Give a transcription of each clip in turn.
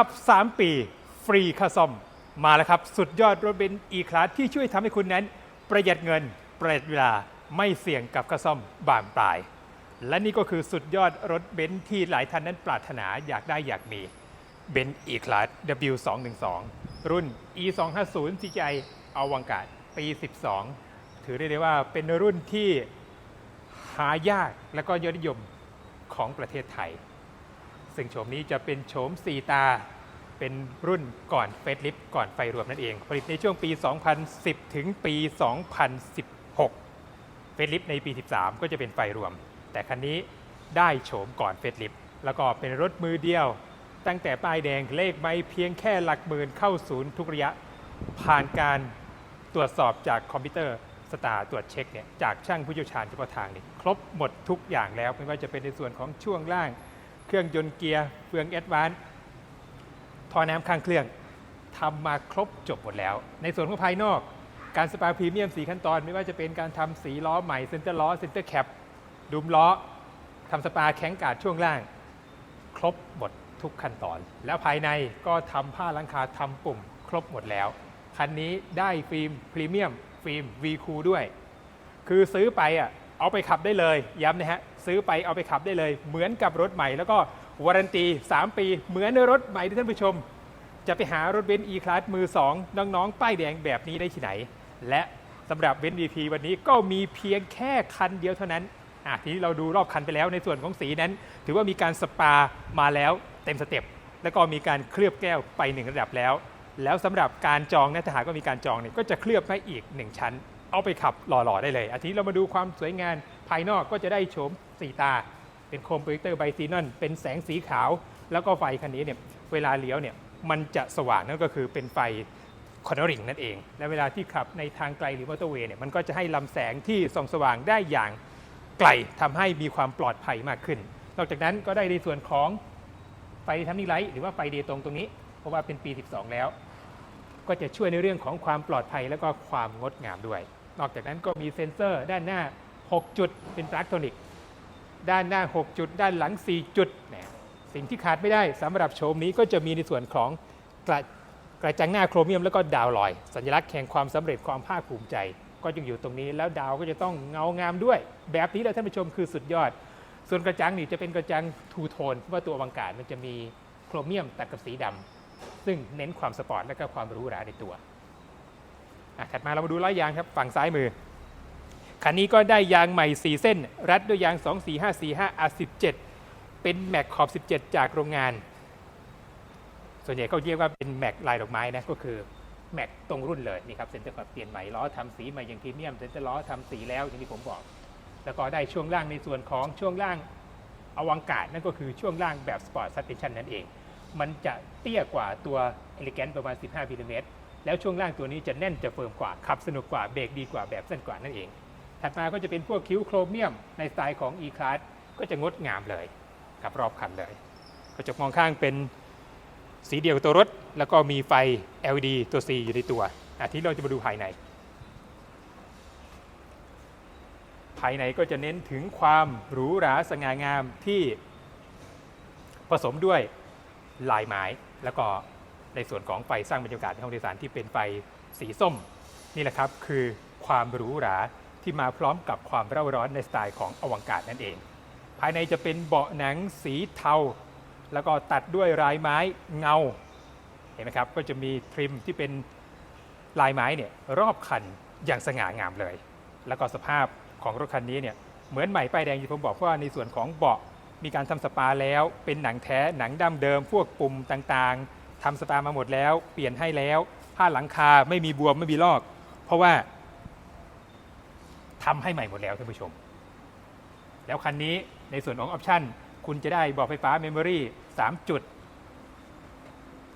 ขับ 3 ปี ฟรีค่าซ่อม มาแล้วครับ สุดยอดรถเบนซ์ E Class ที่ช่วยทำให้คุณนั้น ประหยัดเงิน ประหยัดเวลาไม่เสี่ยงกับค่าซ่อมบานปลาย และนี่ก็คือสุดยอดรถเบนซ์ที่หลายท่านนั้นปรารถนาอยากได้อยากมีเบนซ์ E Class W212 รุ่น E250 CGI อวังกาศปี 12 ถือได้เลยว่าเป็นรุ่นที่หายากและก็ยอดนิยมของประเทศไทย ซึ่งโฉมนี้จะเป็นโฉม 4 ตา เป็นรุ่นก่อนเฟสลิฟก่อนไฟรวมนั่นเอง ผลิตในช่วงปี 2010 ถึงปี 2016 เฟสลิฟในปี 13 ก็จะเป็นไฟรวม แต่คันนี้ได้โฉมก่อนเฟสลิฟแล้วก็เป็นรถมือเดียว ตั้งแต่ป้ายแดงเลขไม่เพียงแค่หลักหมื่นเข้าศูนย์ทุกระยะ ผ่านการตรวจสอบจากคอมพิวเตอร์สตาร์ตรวจเช็คเนี่ยจากช่างผู้เชี่ยวชาญเฉพาะทางนี่ครบหมดทุกอย่างแล้วไม่ว่าจะเป็นในส่วนของช่วงล่าง เครื่องยนต์เกียร์เฟืองแอดวานซ์ท่อน้ำข้างเครื่องทำมาครบจบหมดแล้ว ในส่วนของภายนอกการสปาพรีเมียมสีขั้นตอนไม่ว่าจะเป็นการทำสีล้อใหม่เซนเตอร์ล้อเซนเตอร์แคปดุมล้อทำสปาแข็งกาดช่วงล่าง ครบหมดทุกขั้นตอน แล้วภายในก็ทำผ้าลังคาทำปุ่ม ครบหมดแล้ว คันนี้ได้ฟิล์มพรีเมียมฟิล์ม V คูด้วย คือซื้อไปอะเอาไปขับได้เลยย้ำนะฮะ ซื้อไปเอาไปขับได้เลย เหมือนกับรถใหม่ แล้วก็วารันตี 3 ปี เหมือนรถใหม่ที่ท่านผู้ชม จะไปหารถเบนซ์ E-Class มือ 2 น้องๆ ป้ายแดงแบบนี้ได้ที่ไหน และสำหรับเบนซ์ VP วันนี้ก็มีเพียงแค่คันเดียวเท่านั้นอะทีนี้เราดูรอบคันไปแล้วในส่วนของสีนั้น ถือว่ามีการสปามาแล้วเต็มสเต็ปแล้วก็มีการเคลือบแก้วไปหนึ่งระดับแล้ว แล้วสำหรับการจองนะถ้าหากว่ามีการจองเนี่ยก็จะเคลือบให้อีก 1 ชั้น เอาไปขับหล่อๆได้เลยอาทีนี้เรามาดูความสวยงาม ภายนอกก็จะได้โฉมสีตา เป็นโคมโปรเจคเตอร์ไบซีนอน เป็นแสงสีขาว แล้วก็ไฟคันนี้เนี่ยเวลาเลี้ยวเนี่ยมันจะสว่างนั่นก็คือเป็นไฟคอนเนอริงนั่นเอง และเวลาที่ขับในทางไกลหรือมอเตอร์เวย์เนี่ยมันก็จะให้ลำแสงที่ส่องสว่างได้อย่างไกลทำให้มีความปลอดภัยมากขึ้น นอกจากนั้นก็ได้ในส่วนของไฟทัมมิ่งไลท์หรือว่าไฟเดย์ตรงตรงนี้ เพราะว่าเป็นปี 12 แล้ว ก็จะช่วยในเรื่องของความปลอดภัยและก็ความงดงามด้วย นอกจากนั้นก็มีเซ็นเซอร์ด้านหน้า 6 จุดเป็นปลั๊กโทนิก ด้านหน้า 6 จุด ด้านหลัง 4 จุดนะสิ่งที่ขาดไม่ได้สำหรับโชมนี้ก็จะมีในส่วนของกระกระจังหน้าโครเมียมแล้วก็ดาวลอย สัญลักษณ์แห่งความสำเร็จความภาคภูมิใจ ก็ยังอยู่ตรงนี้แล้วดาวก็จะต้องเงางามด้วย แบบนี้แหละท่านผู้ชมคือสุดยอด ส่วนกระจังนี่จะเป็นกระจังทูโทนเพราะว่าตัวอวังการมันจะมีโครเมียมตัดกับสีดำซึ่งเน้นความสปอร์ตและก็ความหรูหราในตัวอะถัดมาเรามาดูล้อยางครับฝั่งซ้ายมือ คันนี้ก็ได้ยางใหม่ 4 เส้น รัดด้วยยาง 24545 R17 เป็นแม็กขอบ 17 จากโรงงาน ส่วนใหญ่ก็เรียกว่าเป็นแม็กลายดอกไม้นะก็คือแม็กตรงรุ่นเลยนี่ครับเซ็นเตอร์ขอบเปลี่ยนใหม่ล้อทำสีใหม่อย่างพรีเมียมเซ็นเตอร์ล้อทำสีแล้วอย่างที่ผมบอก แล้วก็ได้ช่วงล่างในส่วนของช่วงล่างอวังการนั่นก็คือช่วงล่างแบบสปอร์ตซั s เ e ชันนั่นเอง มันจะเตี้ยกว่าตัวเอลิแกนประมาณ 15มิลลิเมตรแล้วช่วงล่างตัวนี้จะแน่นจะเฟิร์มกว่าขับสนุกกว่าเบรกดีกว่าแบบสั้นกว่านั่นเอง ถัดมาก็จะเป็นพวกคิ้วโครเมียมในสไตล์ของ E-Class ก็จะงดงามเลยกับรอบคันเลย กระจกมองข้างเป็นสีเดียวกับตัวรถ แล้วก็มีไฟ LED ตัว C อยู่ในตัวอาทีนี้เราจะมาดูภายใน ภายในก็จะเน้นถึงความหรูหราสง่างามที่ผสมด้วยลายไม้แล้วก็ในส่วนของไฟสร้างบรรยากาศในห้องโดยสารที่เป็นไฟสีส้ม นี่แหละครับคือความหรูหรา ที่มาพร้อมกับความเร่าร้อนในสไตล์ของอวังการนั่นเอง ภายในจะเป็นเบาะหนังสีเทา แล้วก็ตัดด้วยลายไม้เงา เห็นไหมครับ ก็จะมีทริมที่เป็นลายไม้เนี่ยรอบคันอย่างสง่างามเลย แล้วก็สภาพของรถคันนี้เนี่ยเหมือนใหม่ป้ายแดงที่ผมบอกว่าในส่วนของเบาะมีการทำสปาแล้วเป็นหนังแท้หนังดั้มเดิม พวกปุ่มต่างๆทำสปามาหมดแล้ว เปลี่ยนให้แล้ว ผ้าหลังคาไม่มีบวมไม่มีลอก เพราะว่า ทำให้ใหม่หมดแล้วท่านผู้ชม แล้วคันนี้ในส่วนของออปชั่นคุณจะได้บอกไฟฟ้าเมมโมรี่3จุด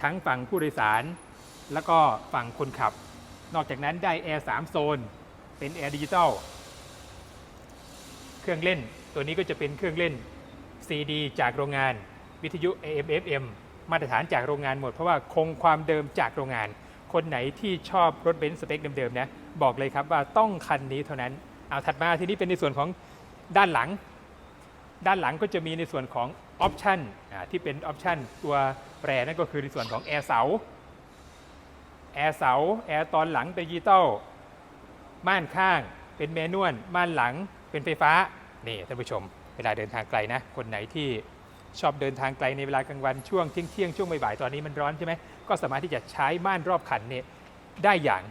ทั้งฝั่งผู้โดยสาร แล้วก็ฝั่งคนขับ นอกจากนั้นได้แอร์3โซน เป็นแอร์ดิจิตอลเครื่องเล่นตัวนี้ก็จะเป็นเครื่องเล่น CD จากโรงงาน วิทยุ AM FM มาตรฐานจากโรงงานหมด เพราะว่าคงความเดิมจากโรงงาน คนไหนที่ชอบรถเบนซ์สเปคเดิมๆนะ บอกเลยครับว่าต้องคันนี้เท่านั้น เอาถัดมาทีนี้เป็นในส่วนของด้านหลัง ด้านหลังก็จะมีในส่วนของออปชันที่เป็นออปชันตัวแปรนั่นก็คือในส่วนของแอร์เสาแอร์เสาแอร์ตอนหลังเป็นดิจิตอลม่านข้างเป็นแมนวลม่านหลังเป็นไฟฟ้านี่ท่านผู้ชม เวลาเดินทางไกลนะ คนไหนที่ชอบเดินทางไกลในเวลากลางวันช่วงเที่ยงเที่ยงช่วงบ่ายๆตอนนี้มันร้อนใช่ไหมก็สามารถที่จะใช้ม่านรอบคันเนี่ยได้อย่าง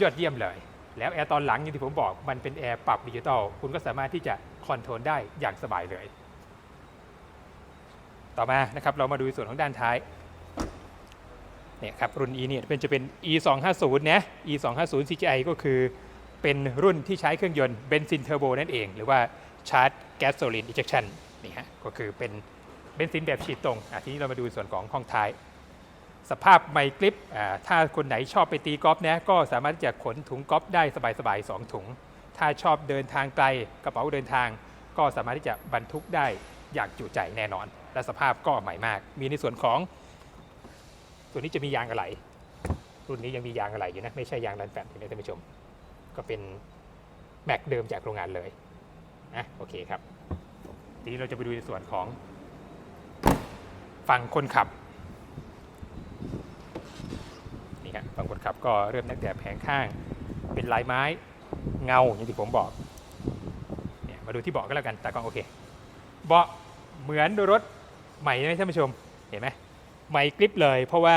ยอดเยี่ยมเลย แล้วแอร์ตอนหลังอย่างที่ผมบอกมันเป็นแอร์ปรับดิจิตอลคุณก็สามารถที่จะคอนโทรลได้อย่างสบายเลย ต่อมานะครับเรามาดูส่วนของด้านท้ายเนี่ยครับรุ่น E เนี่ยเป็นจะเป็น E 2 5 0นะ E 2 5 0 CGI ก็คือเป็นรุ่นที่ใช้เครื่องยนต์เบนซินเทอร์โบนั่นเอง หรือว่าชาร์จแก๊สโซลินอิเจคชันนี่ฮะก็คือเป็นเบนซินแบบฉีดตรงอะทีนี้เรามาดูส่วนของห้องท้าย สภาพไมกริปถ้าคนไหนชอบไปตีกอล์ฟนะก็สามารถที่จะขนถุงกอล์ฟได้สบายๆ2ถุง ถ้าชอบเดินทางไกลกระเป๋าเดินทาง ก็สามารถที่จะบรรทุกได้อย่างจุใจแน่นอน และสภาพก็ใหม่มาก มีในส่วนของ ส่วนนี้จะมียางอะไหล่รุ่นนี้ยังมียางอะไหล่อยู่นะ ไม่ใช่ยางรันแฟตนะท่านผู้ชม ก็เป็นแม็กเดิมจากโรงงานเลยนะโอเคครับทีนี้เราจะไปดูในส่วนของฝั่งคนขับ นี่ครับฝั่งคนขับก็เริ่มตั้งแต่แผงข้าง เป็นลายไม้เงาอย่างที่ผมบอกเนี่ยมาดูที่เบาะก็แล้วกันแตากล้องโอเค เบาะเหมือนรถใหม่ไหมท่านผู้ชมเห็นไหมใหม่กริปเลย เพราะว่า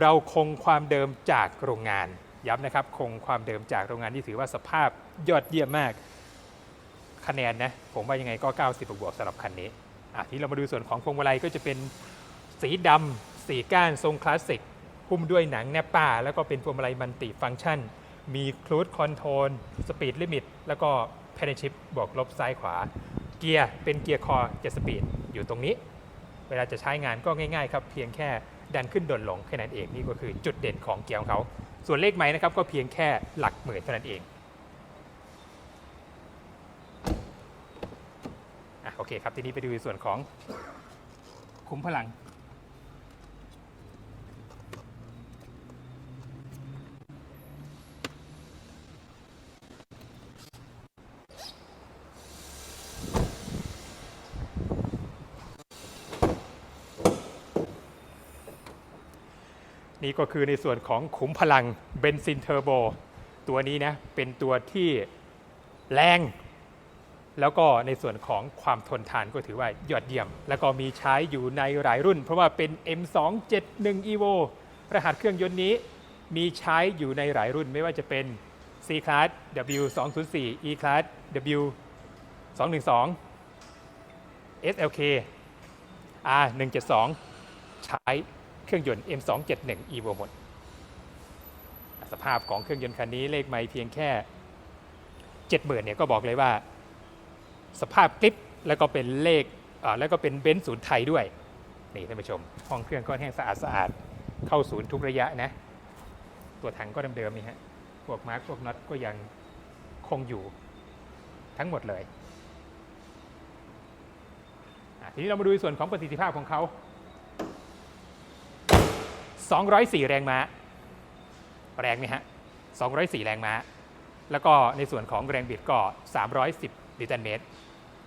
เราคงความเดิมจากโรงงานย้ำนะครับ คงความเดิมจากโรงงานที่ถือว่าสภาพยอดเยี่ยมมากคะแนนนะผมว่ายังไงก็ 90 บวกสำหรับคันนี้อะทีนี้เรามาดูส่วนของพวงมาลัยก็จะเป็นสีดำสีก้านทรงคลาสสิก หุ้มด้วยหนังแนปป้าแล้วก็เป็นพวงมาลัยมัลติฟังก์ชัน มีคลูดคอนโทรลสปีดลิมิตแล้วก็แพนชิปบอกลบซ้ายขวา เกียร์เป็นเกียร์คอ7สปีดอยู่ตรงนี้ เวลาจะใช้งานก็ง่ายๆครับเพียงแค่ดันขึ้นดนลงแค่นั้นเองนี่ก็คือจุดเด่นของเกียร์ของเขา ส่วนเลขไม้นะครับก็เพียงแค่หลักหมื่นเท่านั้นเองอะโอเคครับทีนี้ไปดูส่วนของคุ้มพลัง นี่ก็คือในส่วนของขุมพลังเบนซินเทอร์โบตัวนี้นะเป็นตัวที่แรง แล้วก็ในส่วนของความทนทานก็ถือว่ายอดเยี่ยม แล้วก็มีใช้อยู่ในหลายรุ่น เพราะว่าเป็น M271 Evo รหัสเครื่องยนต์นี้มีใช้อยู่ในหลายรุ่นไม่ว่าจะเป็น C Class W204 E Class W212 SLK R172 ใช้ เครื่องยนต์ M271 Evo หมด สภาพของเครื่องยนต์คันนี้เลขไม่เพียงแค่ 70,000เนี่ยก็บอกเลยว่า สภาพกริปแล้วก็เป็นเลขแล้วก็เป็นเบนซ์ศูนย์ไทยด้วย นี่ท่านผู้ชม ห้องเครื่องก็แห้งสะอาดสะอาดเข้าศูนย์ทุกระยะนะ ตัวถังก็เดิมๆนี่ฮะพวกมาร์กพวกน็อตก็ยังคงอยู่ทั้งหมดเลยทีนี้เรามาดูส่วนของประสิทธิภาพของเขา 204 แรงม้า แรงไหมฮะ 204 แรงม้า แล้วก็ในส่วนของแรงบิดก็ 310 นิวตันเมตร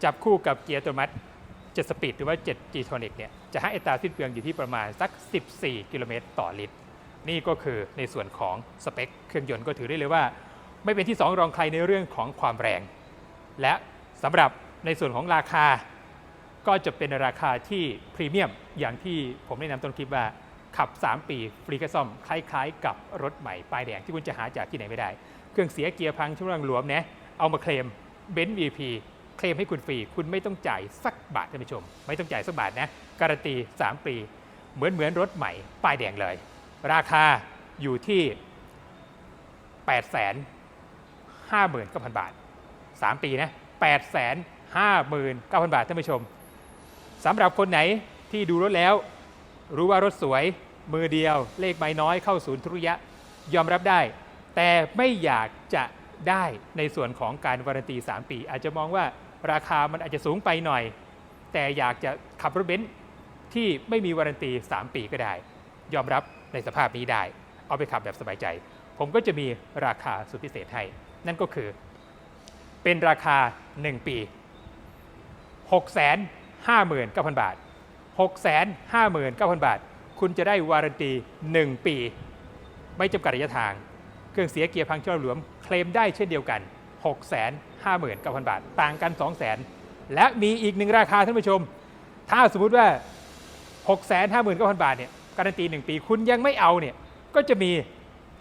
จับคู่กับเกียร์อัตัวมัด7สปีดหรือว่า 7 G Tonic เนี่ย จะให้อัตราสิ้นเปลืองอยู่ที่ประมาณสัก 14 กิโลเมตรต่อลิตร นี่ก็คือในส่วนของสเปค เครื่องยนต์ก็ถือได้เลยว่า ไม่เป็นที่2รองใครในเรื่องของความแรง และสำหรับในส่วนของราคาก็จะเป็นราคาที่พรีเมียมอย่างที่ผมแนะนำต้นคลิปว่า ขับ 3 ปีฟรีกระซ่อมคล้ายๆ กับรถใหม่ป้ายแดงที่คุณจะหาจากที่ไหนไม่ได้ เครื่องเสียเกียร์พังช่วงล่างหลวมนะเอามาเคลมเบนซ์ VP เคลมให้คุณฟรี คุณไม่ต้องจ่ายสักบาทท่านผู้ชม ไม่ต้องจ่ายสักบาทนะการันตี 3 ปี เหมือนเหมือนรถใหม่ป้ายแดงเลย ราคาอยู่ที่ 8 5 9 0 0 0 บาท 3 ปีนะ8 5 9 0 0 0 บาทท่านผู้ชมสำหรับคนไหนที่ดูรถแล้ว รู้ว่ารถสวย มือเดียวเลขไม่น้อยเข้าศูนย์ทุระยะยอมรับได้ แต่ไม่อยากจะได้ในส่วนของการวารันตี 3 ปี อาจจะมองว่าราคามันอาจจะสูงไปหน่อย แต่อยากจะขับรถเบนซ์ที่ไม่มีวารันตี 3 ปีก็ได้ ยอมรับในสภาพนี้ได้ เอาไปขับแบบสบายใจ ผมก็จะมีราคาสุดพิเศษให้ นั่นก็คือ เป็นราคา 1 ปี 659,000 บาท 659,000 บาท คุณจะได้วารันตี 1 ปี ไม่จำกัดระยะทาง เครื่องเสียเกียร์พังชนหลวม เคลมได้เช่นเดียวกัน 659,000 บาท ต่างกัน 200,000 และมีอีกหนึ่งราคาท่านผู้ชม ถ้าสมมุติว่า 659,000 บาทเนี่ยการันตี 1 ปี คุณยังไม่เอาเนี่ยก็จะมี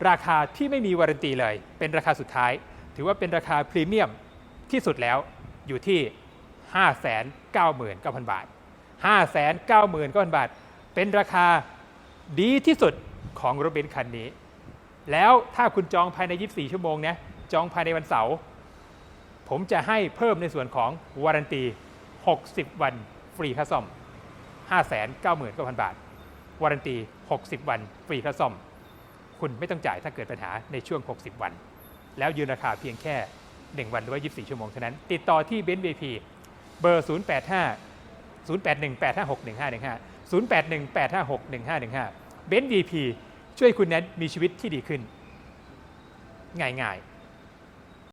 ราคาที่ไม่มีวารันตีเลย เป็นราคาสุดท้าย ถือว่าเป็นราคาพรีเมียมที่สุดแล้วอยู่ที่ 599,000 บาท 599,000 บาท เป็นราคาดีที่สุดของรถเบนซ์คันนี้ แล้วถ้าคุณจองภายใน 24 ชั่วโมงนะจองภายในวันเสาร์ผมจะให้เพิ่มในส่วนของวารันตี 60 วันฟรีค่าซ่อม 599,000 บาท วารันตี 60 วันฟรีค่าซ่อม คุณไม่ต้องจ่ายถ้าเกิดปัญหาในช่วง 60 วัน แล้วยืนราคาเพียงแค่ 1 วันหรือว่า 24 ชั่วโมงเท่านั้น ติดต่อที่เบนซ์ BP เบอร์ 085 081 856 1515 081 856 1515 เบนซ์ VP ช่วยคุณนั้นมีชีวิตที่ดีขึ้น ง่ายๆ